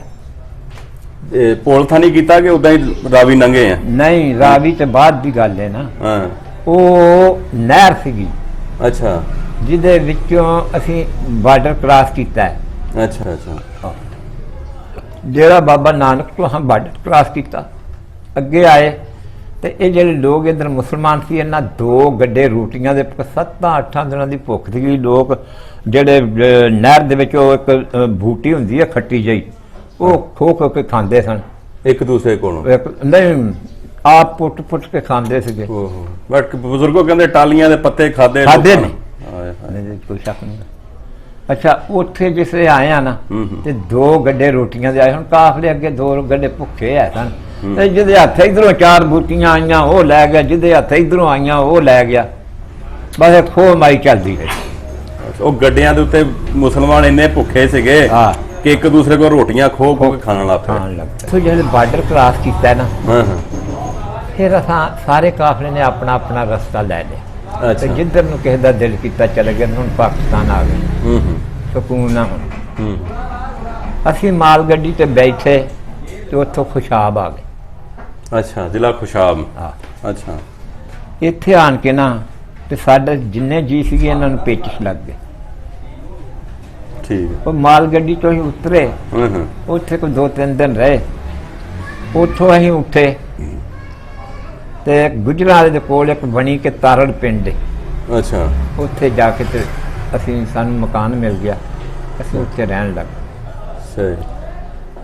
ਇਹ ਪੁਲ ਨਹੀਂ ਕੀਤਾ ਕਿ ਉਦਾਂ ਹੀ ਰਾਵੀ ਲੰਘੇ ਆ? ਨਹੀਂ ਰਾਵੀ ਤੇ ਬਾਅਦ ਦੀ ਗੱਲ ਹੈ ਨਾ। ਹਾਂ। ਉਹ ਨਹਿਰ ਸੀਗੀ। ਅੱਛਾ। ਜਿਹਦੇ ਵਿੱਚੋਂ ਅਸੀਂ ਬਾਰਡਰ ਕ੍ਰਾਸ ਕੀਤਾ। ਹੈ ਅੱਛਾ। ਅੱਛਾ ਡੇਰਾ ਬਾਬਾ ਨਾਨਕ ਤੋਂ ਹਾਂ ਬਾਰਡਰ ਕ੍ਰਾਸ ਕੀਤਾ। ਅੱਗੇ ਆਏ। ਤੇ ਇਹ ਜਿਹੜੇ ਲੋਕ ਇਧਰ ਮੁਸਲਮਾਨ ਸੀ ਇਹਨਾਂ ਦੋ ਗੱਡੇ ਰੋਟੀਆਂ ਦੇ ਸੱਤਾਂ ਅੱਠਾਂ ਦਿਨਾਂ ਦੀ ਭੁੱਖ ਸੀਗੀ। ਲੋਕ ਜਿਹੜੇ ਨਹਿਰ ਦੇ ਵਿੱਚ ਉਹ ਇੱਕ ਬੂਟੀ ਹੁੰਦੀ ਹੈ ਖੱਟੀ ਜਿਹੀ ਉਹ ਖੋ ਖੋ ਕੇ ਖਾਂਦੇ ਸਨ। ਇੱਕ ਦੂਸਰੇ ਕੋਲੋਂ ਨਹੀਂ ਆਪ ਪੁੱਟ ਪੁੱਟ ਕੇ ਖਾਂਦੇ ਸੀਗੇ। ਓਹੋ ਬਟ ਬਜ਼ੁਰਗੋ ਕਹਿੰਦੇ ਟਾਲੀਆਂ ਦੇ ਪੱਤੇ ਖਾਦੇ ਲੋਕਾਂ ਨੇ। ਹਾਏ। ਕੋਈ ਸ਼ੱਕ ਨਹੀਂ। ਅੱਛਾ ਉੱਥੇ ਜਿਸੇ ਆਏ ਆ ਨਾ। ਤੇ ਦੋ ਗੱਡੇ ਰੋਟੀਆਂ ਦੇ ਆਏ। ਹੁਣ ਕਾਫਲੇ ਅੱਗੇ ਦੋ ਗੱਡੇ ਭੁੱਖੇ ਆ ਸਨ। ਤੇ ਜਿਹਦੇ ਹੱਥ ਇਧਰੋਂ ਚਾਰ ਬੂਟੀਆਂ ਆਈਆਂ ਉਹ ਲੈ ਗਿਆ। ਜਿਹਦੇ ਹੱਥ ਇਧਰੋਂ ਆਈਆਂ ਉਹ ਲੈ ਗਿਆ। ਬਸ ਇਹ ਖੋ ਮਾਈ ਚੱਲਦੀ ਰਹੀ। ਉਹ ਗੱਡਿਆਂ ਦੇ ਉੱਤੇ ਮੁਸਲਮਾਨ ਇੰਨੇ ਭੁੱਖੇ ਸੀਗੇ ਹਾਂ। ਕਿ ਇੱਕ ਦੂਸਰੇ ਕੋਲ ਰੋਟੀਆਂ ਖੋ ਖੋ ਕੇ ਖਾਣ ਲੱਗ ਪਏ। ਖਾਣ ਲੱਗ ਪਏ। ਜਦੋਂ ਬਾਰਡਰ ਕ੍ਰਾਸ ਕੀਤਾ ਨਾ ਹਾਂ ਹਾਂ। ਫਿਰ ਅਸਾਂ ਸਾਰੇ ਕਾਫਲੇ ਨੇ ਆਪਣਾ ਆਪਣਾ ਰਸਤਾ ਲੈ ਲਿਆ। ਤੇ ਅੱਛਾ। ਜਿੱਧਰ ਨੂੰ ਕਿਸੇ ਦਾ ਦਿਲ ਕੀਤਾ ਚਲੇ ਗਏ ਹੁਣ ਪਾਕਿਸਤਾਨ ਆ ਗਏ। ਹੂੰ ਹੂੰ। ਸਕੂਨ ਨਾ ਹੁਣ। ਹੂੰ। ਅਸੀਂ ਮਾਲ ਗੱਡੀ ਤੇ ਬੈਠੇ ਤੇ ਉੱਥੋਂ ਖੁਸ਼ਾਬ ਆ ਗਏ। ਅੱਛਾ ਜ਼ਿਲ੍ਹਾ ਖੁਸ਼ਾਬ ਹਾਂ। ਅੱਛਾ। ਇੱਥੇ ਆਣ ਕੇ ਨਾ ਤੇ ਸਾਡੇ ਜਿੰਨੇ ਜੀ ਸੀਗੇ ਇਹਨਾਂ ਨੂੰ ਪੇਚਿਸ਼ ਲੱਗ ਗਏ। ਠੀਕ। ਉਹ ਮਾਲ ਗੱਡੀ ਤੋਂ ਹੀ ਉਤਰੇ। ਹਾਂ ਹਾਂ। ਉੱਥੇ ਕੋਈ ਦੋ ਤਿੰਨ ਦਿਨ ਰਹੇ। ਉੱਥੋਂ ਅਸੀਂ ਉੱਠੇ। ਤੇ ਗੁਜਰਾਤ ਦੇ ਕੋਲ ਇੱਕ ਬਣੀ ਕੇ ਤਾਰੜ ਪਿੰਡ ਅੱਛਾ। ਉੱਥੇ ਜਾ ਕੇ ਤੇ ਅਸੀਂ ਸਾਨੂੰ ਮਕਾਨ ਮਿਲ ਗਿਆ। ਅਸੀਂ ਉੱਥੇ ਰਹਿਣ ਲੱਗ। ਸਹੀ।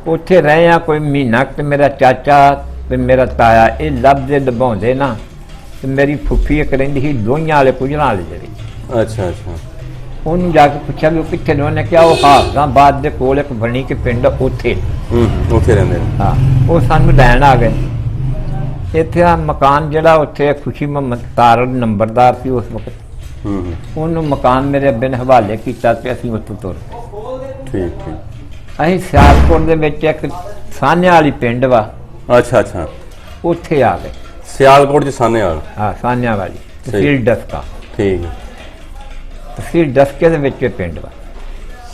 ਉੱਥੇ ਰਹੇ ਆ ਕੋਈ ਮਹੀਨਾ ਤੇ ਮੇਰਾ ਚਾਚਾ ਤੇ ਮੇਰਾ ਤਾਇਆ ਇਹ ਲੱਭਦੇ ਲਭਾਉਂਦੇ ਨਾ ਤੇ ਮੇਰੀ ਫੁੱਫੀ ਇੱਕ ਰਹਿੰਦੀ ਸੀ ਲੋਹੀਆਂ ਵਾਲੇ ਕੁਜਰਾਂ ਵਾਲੇ ਜਿਹੜੀ। ਅੱਛਾ ਅੱਛਾ। ਉਹਨੂੰ ਜਾ ਕੇ ਪੁੱਛਿਆ ਵੀ ਉਹ ਕਿੱਥੇ ਨੇ? ਉਹਨੇ ਕਿਹਾ ਉਹ ਹਾਫਜ਼ਾਬਾਦ ਦੇ ਕੋਲ ਇੱਕ ਬਣੀ ਕੇ ਪਿੰਡ ਉੱਥੇ। ਹੂੰ ਉੱਥੇ ਰਹਿੰਦੇ ਨੇ। ਹਾਂ ਉਹ ਸਾਨੂੰ ਲੈਣ ਆ ਗਏ। ਇੱਥੇ ਆ ਮਕਾਨ ਜਿਹੜਾ ਉੱਥੇ ਖੁਸ਼ੀ ਮੁਹੰਮਦ ਤਾਰੜ ਨੰਬਰਦਾਰ ਸੀ ਉਸ ਵਕਤ। ਹੂੰ ਹੂੰ, ਉਹਨੂੰ ਮਕਾਨ ਮੇਰੇ ਅੱਬੇ ਨੇ ਹਵਾਲੇ ਕੀਤਾ ਤੇ ਅਸੀਂ ਉੱਥੋਂ ਤੁਰ ਪਏ। ਠੀਕ ਠੀਕ। ਅਸੀਂ ਸਿਆਲਕੋਟ ਦੇ ਵਿੱਚ ਇੱਕ ਸਾਨਿਆਂ ਵਾਲੀ ਪਿੰਡ ਵਾ। ਅੱਛਾ ਅੱਛਾ। ਉੱਥੇ ਆ ਗਏ। ਸਿਆਲਕੋਟ ਚ ਸਾਨੇਵਾਲ ਹਾਂ ਸਾਨਿਆਂ ਵਾਲੀ ਤਹਿਸੀਲ ਡਸਕਾ ਠੀਕ ਹੈ। ਤਹਿਸੀਲ ਡਸਕੇ ਦੇ ਵਿੱਚ ਇਹ ਪਿੰਡ ਵਾ।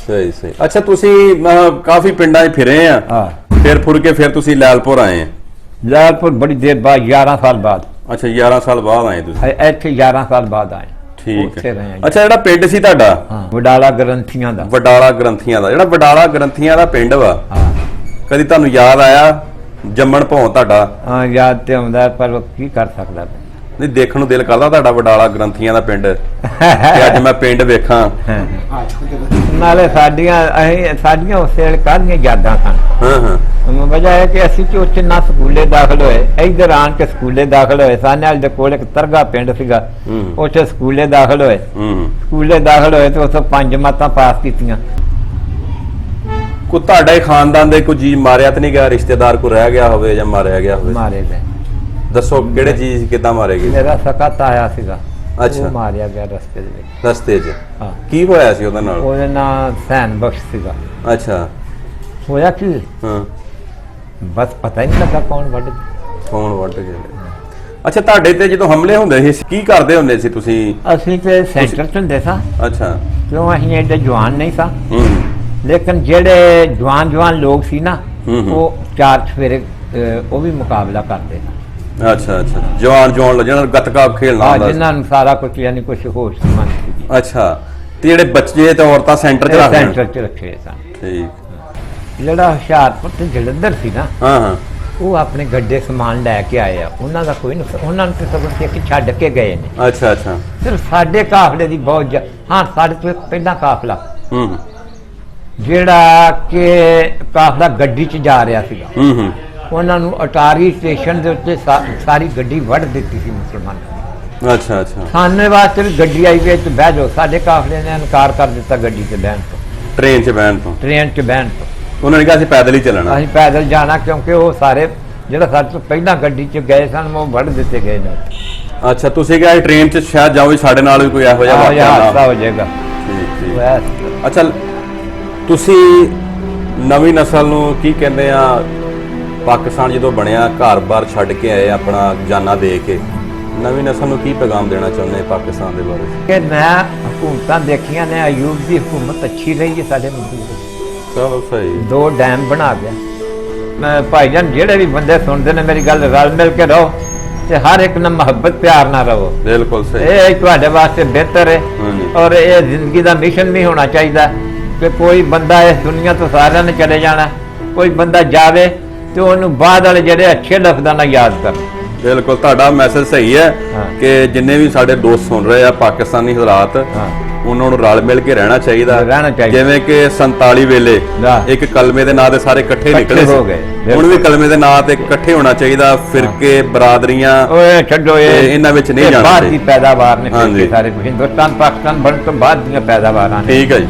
ਸਹੀ ਸਹੀ। ਅੱਛਾ ਤੁਸੀਂ ਅਹ, ਕਾਫੀ ਪਿੰਡਾਂ 'ਚ ਫਿਰੇ ਆ। ਹਾਂ। ਫਿਰ ਫੁਰ ਕੇ ਫਿਰ ਤੁਸੀਂ ਲੈਲਪੁਰ ਆਏ ਆ। ਲਾਲਪੁਰ ਬੜੀ ਦੇਰ ਬਾਅਦ 11 ਸਾਲ ਬਾਅਦ। ਅੱਛਾ 11 ਸਾਲ ਬਾਅਦ ਆਏ ਤੁਸੀਂ। ਇੱਥੇ 11 ਸਾਲ ਬਾਅਦ ਆਏ। ਠੀਕ ਉੱਥੇ ਰਹੇ ਹੈ ਅੱਛਾ ਜਿਹੜਾ ਪਿੰਡ ਸੀ ਤੁਹਾਡਾ? ਹਾਂ ਵਡਾਲਾ ਗ੍ਰੰਥੀਆਂ ਦਾ। ਵਡਾਲਾ ਗ੍ਰੰਥੀਆਂ ਦਾ। ਜਿਹੜਾ ਵਡਾਲਾ ਗ੍ਰੰਥੀਆਂ ਦਾ ਪਿੰਡ ਵਾ। ਹਾਂ। ਕਦੀ ਤੁਹਾਨੂੰ ਯਾਦ ਆਇਆ? ਜੰਮਣ ਭੌਂ ਤੁਹਾਡਾ। ਹਾਂ ਯਾਦ ਤੇ ਆਉਂਦਾ ਪਰ ਕੀ ਕਰ ਸਕਦਾ। ਨਹੀਂ ਦੇਖਣ ਨੂੰ ਦਿਲ ਕਰਦਾ ਤੁਹਾਡਾ ਵਡਾਲਾ ਗ੍ਰੰਥੀਆਂ ਦਾ ਪਿੰਡ। ਤੇ ਅੱਜ ਮੈਂ ਪਿੰਡ ਵੇਖਾਂ। ਨਾਲੇ ਸਾਡੀਆਂ ਅਸੀਂ ਸਾਡੀਆਂ ਉਸੇ ਵੇਲੇ ਕਾਹਦੀਆਂ ਯਾਦਾਂ ਸਨ? ਹਾਂ ਹਾਂ। ਮੈਂ ਵਜ੍ਹਾ ਹੈ ਕਿ ਅਸੀਂ ਚੋਚ ਨਾ ਸਕੂਲੇ ਦਾਖਲ ਹੋਏ। ਇਧਰ ਆਣ ਕੇ ਸਕੂਲੇ ਦਾਖਲ ਹੋਏ। ਸਾਨੇਵਾਲ ਦੇ ਕੋਲ ਇੱਕ ਤਰਗਾ ਪਿੰਡ ਸੀਗਾ। ਉੱਥੇ ਸਕੂਲੇ ਦਾਖਲ ਹੋਏ। ਸਕੂਲੇ ਦਾਖਲ ਹੋਏ ਤੇ ਉੱਥੋਂ ਪੰਜ ਮਾਤਾਂ ਪਾਸ ਕੀਤੀਆਂ। ਕੋ ਤੁਹਾਡੇ ਖਾਨਦਾਨ ਦੇ ਕੋਈ ਜੀ ਮਾਰਿਆ ਤਾਂ ਨਹੀਂ ਗਿਆ ਰਿਸ਼ਤੇਦਾਰ ਕੋ ਰਹਿ ਗਿਆ ਹੋਵੇ ਜਾਂ ਮਾਰਿਆ ਗਿਆ ਹੋਵੇ? ਮਾਰੇ ਗਏ। ਦੱਸੋ ਕਿਹੜੇ ਚੀਜ਼ ਕਿਦਾਂ ਮਾਰੇ ਗਏ? ਮੇਰਾ ਸਕਾ ਤਾਇਆ ਸੀਗਾ। ਅੱਛਾ। ਉਹ ਮਾਰਿਆ ਗਿਆ ਰਸਤੇ ਦੇ ਵਿੱਚ। ਰਸਤੇ 'ਚ? ਹਾਂ। ਕੀ ਹੋਇਆ ਸੀ ਉਹਦੇ ਨਾਲ? ਉਹਦਾ ਨਾਂ ਸੈਨ ਬਖਸ਼ ਸੀਗਾ। ਅੱਛਾ। ਹੋਇਆ ਕੀ? ਹਾਂ। ਬਸ ਪਤਾ ਹੀ ਨਹੀਂ ਲੱਗਾ ਕੌਣ ਵੱਢ ਫੋਨ ਵੱਟ ਗਏ ਅੱਛਾ ਤੁਹਾਡੇ ਤੇ ਜਦੋਂ ਹਮਲੇ ਹੁੰਦੇ ਸੀ ਕੀ ਕਰਦੇ ਹੁੰਦੇ ਸੀ ਤੁਸੀਂ? ਅਸੀਂ ਤੇ ਸੈਂਟਰ ਚ ਹੁੰਦੇ ਸਾਂ। ਅੱਛਾ। ਕਿਉਂ ਅਸੀਂ ਐਡੇ ਜਵਾਨ ਨਹੀਂ ਸਾਂ? ਹੂੰ। ਲੇਕਿਨ ਜਿਹੜੇ ਜਵਾਨ ਜਵਾਨ ਲੋਕ ਸੀ ਨਾ ਹੂੰ ਹੂੰ। ਉਹ ਚਾਰ ਚਫੇਰੇ ਅਹ, ਉਹ ਵੀ ਮੁਕਾਬਲਾ ਕਰਦੇ ਸਨ। ਅੱਛਾ ਅੱਛਾ। ਜਵਾਨ ਜਵਾਨ ਲ- ਜਿਹਨਾਂ ਨੂੰ ਗੱਤਕਾ ਖੇਲਣਾ ਆ ਹੁੰਦਾ ਸੀ। ਜਿਨ੍ਹਾਂ ਨੂੰ ਸਾਰਾ ਕੁਝ ਯਾਨੀ ਕੁਝ ਹੋਸ਼ ਸਮਾਨ ਸੀ। ਅੱਛਾ। ਤੇ ਜਿਹੜੇ ਬੱਚੇ ਤੇ ਔਰਤਾਂ ਸੈਂਟਰ 'ਚ ਰੱਖਦੇ ਸੈਂਟਰ ਚ ਰੱਖੇ ਸਨ। ਠੀਕ। ਜਿਹੜਾ ਹੁਸ਼ਿਆਰਪੁਰ ਤੇ ਜਲੰਧਰ ਸੀ ਨਾ ਹਾਂ ਹਾਂ। ਉਹ ਆਪਣੇ ਗੱਡੇ ਸਮਾਨ ਲੈ ਕੇ ਆਏ ਆ। ਉਹਨਾਂ ਦਾ ਕੋਈ ਨੁਕਸਾਨ ਉਹਨਾਂ ਨੂੰ ਤੇ ਸਬਰ ਸੀ ਕਿ ਛੱਡ ਕੇ ਗਏ ਨੇ। ਅੱਛਾ ਅੱਛਾ। ਸਿਰਫ ਸਾਡੇ ਕਾਫਲੇ ਦੀ ਬਹੁਤ ਜ- ਹਾਂ ਸਾਡੇ ਤੋਂ ਪਹਿਲਾਂ ਕਾਫਲਾ। ਹੂੰ, ਜਿਹੜਾ ਕਿ ਕਾਫਲਾ ਗੱਡੀ 'ਚ ਜਾ ਰਿਹਾ ਸੀਗਾ। ਹੂੰ ਹੂੰ। ਉਹਨਾਂ ਨੂੰ ਅਟਾਰੀ ਸਟੇਸ਼ਨ ਦੇ ਉੱਤੇ ਸਾ- ਸਾਰੀ ਗੱਡੀ ਵੱਢ ਦਿੱਤੀ ਸੀ ਮੁਸਲਮਾਨਾਂ ਅੱਛਾ ਅੱਛਾ। ਖਾਨੇ ਵਾਸਤੇ ਵੀ ਗੱਡੀ ਆਈ ਵਿੱਚ ਬਹਿ ਜਾਓ। ਸਾਡੇ ਕਾਫਲੇ ਨੇ ਇਨਕਾਰ ਕਰ ਦਿੱਤਾ ਗੱਡੀ 'ਚ ਬਹਿਣ ਤੋਂ। ਟ੍ਰੇਨ 'ਚ ਬਹਿਣ ਤੋਂ। ਟ੍ਰੇਨ 'ਚ ਬਹਿਣ ਤੋਂ। ਉਹਨਾਂ ਨੇ ਕਿਹਾ ਅਸੀਂ ਪੈਦਲ ਹੀ ਚੱਲਣਾ। ਅਸੀਂ ਪੈਦਲ ਜਾਣਾ ਕਿਉਂਕਿ ਉਹ ਸਾਰੇ ਜਿਹੜਾ ਸਾਡੇ ਤੋਂ ਪਹਿਲਾਂ ਗੱਡੀ 'ਚ ਗਏ ਸਨ ਉਹ ਵੱਢ ਦਿੱਤੇ ਗਏ ਨੇ। ਅੱਛਾ ਤੁਸੀਂ ਕਿਹਾ ਟ੍ਰੇਨ 'ਚ ਸ਼ਾਇਦ ਜਾਓ ਵੀ ਸਾਡੇ ਨਾਲ ਵੀ ਕੋਈ ਇਹੋ ਜਿਹਾ ਆਹ ਵਾਕਿਆ ਹਾਦਸਾ ਨਾ ਹੋ ਜਾਏਗਾ। ਠੀਕ ਠੀਕ। ਅੱਛਾ ਤੁਸੀਂ ਨਵੀਂ ਨਸਲ ਨੂੰ ਕੀ ਕਹਿੰਦੇ ਆ? ਪਾਕਿਸਤਾਨ ਜਦੋਂ ਬਣਿਆ ਘਰ-ਬਾਰ ਛੱਡ ਕੇ ਆਏ ਆਪਣਾ ਜਾਨਾਂ ਦੇ ਕੇ ਨਵੀਂ ਨਸਲ ਨੂੰ ਕੀ ਪੈਗਾਮ ਦੇਣਾ ਚਾਹੁੰਦੇ ਪਾਕਿਸਤਾਨ ਦੇ ਬਾਰੇ? ਕਿ ਮੈਂ ਹਕੂਮਤਾਂ ਦੇਖੀਆਂ ਨੇ ਅਯੂਬ ਦੀ ਹਕੂਮਤ ਅੱਛੀ ਰਹੀ ਹੈ ਸਾਡੇ ਮੁਲਕ ਵਿੱਚ ਚਲੋ ਸਹੀ। ਦੋ ਡੈਮ ਬਣਾ ਗਿਆ ਮੈਂ ਭਾਈਜਾਨ ਜਿਹੜੇ ਵੀ ਬੰਦੇ ਸੁਣਦੇ ਨੇ ਮੇਰੀ ਗੱਲ ਰਲ ਮਿਲ ਕੇ ਰਹੋ ਤੇ ਹਰ ਇੱਕ ਨਾਲ ਮੁਹੱਬਤ ਪਿਆਰ ਨਾਲ ਰਹੋ। ਬਿਲਕੁਲ ਸਹੀ। ਇਹ ਤੁਹਾਡੇ ਵਾਸਤੇ ਬਿਹਤਰ ਹੈ। ਔਰ ਇਹ ਜ਼ਿੰਦਗੀ ਦਾ ਮਿਸ਼ਨ ਵੀ ਹੋਣਾ ਚਾਹੀਦਾ। ਕਿ ਕੋਈ ਬੰਦਾ ਇਸ ਦੁਨੀਆ ਤੋਂ ਸਾਰਿਆਂ ਨੇ ਚਲੇ ਜਾਣਾ ਕੋਈ ਬੰਦਾ ਜਾਵੇ ਤੇ ਉਹਨੂੰ ਬਾਅਦ ਵਾਲੇ ਜਿਹੜੇ ਅੱਛੇ ਲਫ਼ਜ਼ਾਂ ਨਾਲ ਯਾਦ ਕਰਨ। ਬਿਲਕੁਲ ਤੁਹਾਡਾ ਮੈਸੇਜ ਸਹੀ ਹੈ। ਕਿ ਜਿੰਨੇ ਵੀ ਸਾਡੇ ਦੋਸਤ ਸੁਣ ਰਹੇ ਆ ਪਾਕਿਸਤਾਨੀ ਹਾਲਾਤ ਹਾਂ। ਉਹਨਾਂ ਨੂੰ ਰਲ ਮਿਲ ਕੇ ਰਹਿਣਾ ਚਾਹੀਦਾ। ਜਿਵੇਂ ਕਿ 47 ਵੇਲੇ। ਇੱਕ ਕਲਮੇ ਦੇ ਨਾਂ ਤੇ ਸਾਰੇ ਇਕੱਠੇ ਨਿਕਲੇ ਹੋ ਗਏ, ਸੀ ਹੁਣ ਵੀ ਕਲਮੇ ਦੇ ਨਾਂ ਤੇ ਇਕੱਠੇ ਹੋਣਾ ਚਾਹੀਦਾ ਫਿਰਕੇ ਬਰਾਦਰੀਆਂ ਓਏ ਛੱਡੋ ਇਹ। ਇਹਨਾਂ ਵਿੱਚ ਨਹੀਂ ਜਾਣਾ ਬਾਹਰ ਦੀ। ਪੈਦਾਵਾਰ ਨੇ ਫਿਰ ਸਾਰੇ ਕੁਝ ਹਿੰਦੁਸਤਾਨ ਪਾਕਿਸਤਾਨ ਬਣਨ ਤੋਂ ਬਾਅਦ ਦੀਆਂ ਪੈਦਾਵਾਰਾਂ ਨੇ। ਠੀਕ ਹੈ ਜੀ।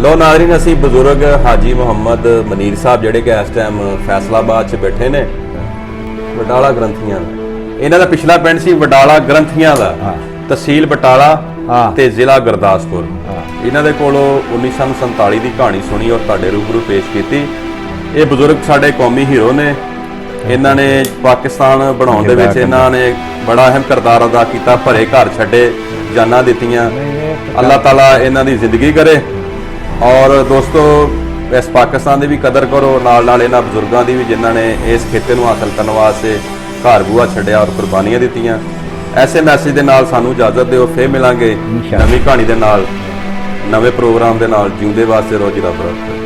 ਲੋ ਨਾਜ਼ਰੀਨ ਅਸੀਂ ਬਜ਼ੁਰਗ ਹਾਜੀ ਮੁਹੰਮਦ ਮਨੀਰ ਸਾਹਿਬ ਜਿਹੜੇ ਕਿ ਇਸ ਟਾਈਮ ਫੈਸਲਾਬਾਦ 'ਚ ਬੈਠੇ ਨੇ ਵਡਾਲਾ ਗ੍ਰੰਥੀਆਂ ਦਾ। ਇਹਨਾਂ ਦਾ ਪਿਛਲਾ ਪਿੰਡ ਸੀ ਵਡਾਲਾ ਗ੍ਰੰਥੀਆਂ ਦਾ। ਤਹਿਸੀਲ ਬਟਾਲਾ। ਤੇ ਜ਼ਿਲ੍ਹਾ ਗੁਰਦਾਸਪੁਰ। ਇਹਨਾਂ ਦੇ ਕੋਲੋਂ 1947 ਦੀ ਕਹਾਣੀ ਸੁਣੀ ਔਰ ਤੁਹਾਡੇ ਰੂਬਰੂ ਪੇਸ਼ ਕੀਤੀ ਇਹ ਬਜ਼ੁਰਗ ਸਾਡੇ ਕੌਮੀ ਹੀਰੋ ਨੇ ਇਹਨਾਂ ਨੇ ਪਾਕਿਸਤਾਨ ਬਣਾਉਣ ਦੇ ਵਿੱਚ ਇਹਨਾਂ ਨੇ ਬੜਾ ਅਹਿਮ ਕਿਰਦਾਰ ਅਦਾ ਕੀਤਾ ਭਰੇ ਘਰ ਛੱਡੇ ਜਾਨਾਂ ਦਿੱਤੀਆਂ ਅੱਲਾਹ ਤਾਲਾ ਇਹਨਾਂ ਦੀ ਜ਼ਿੰਦਗੀ ਕਰੇ ਔਰ ਦੋਸਤੋ ਇਸ ਪਾਕਿਸਤਾਨ ਦੀ ਵੀ ਕਦਰ ਕਰੋ ਨਾਲ ਨਾਲ ਇਹਨਾਂ ਬਜ਼ੁਰਗਾਂ ਦੀ ਵੀ ਜਿਨ੍ਹਾਂ ਨੇ ਇਸ ਖੇਤੇ ਨੂੰ ਹਾਸਲ ਕਰਨ ਵਾਸਤੇ ਘਰ ਬੂਆ ਛੱਡਿਆ ਔਰ ਕੁਰਬਾਨੀਆਂ ਦਿੱਤੀਆਂ ਐਸੇ ਮੈਸੇਜ ਦੇ ਨਾਲ ਸਾਨੂੰ ਇਜਾਜ਼ਤ ਦਿਓ ਫੇਰ ਮਿਲਾਂਗੇ। ਨਵੀਂ ਕਹਾਣੀ ਦੇ ਨਾਲ ਨਵੇਂ ਪ੍ਰੋਗਰਾਮ ਦੇ ਨਾਲ ਜਿਉਂਦੇ ਵਾਸਤੇ ਰੋਜੀ ਰੱਬ ਰੱਖੇ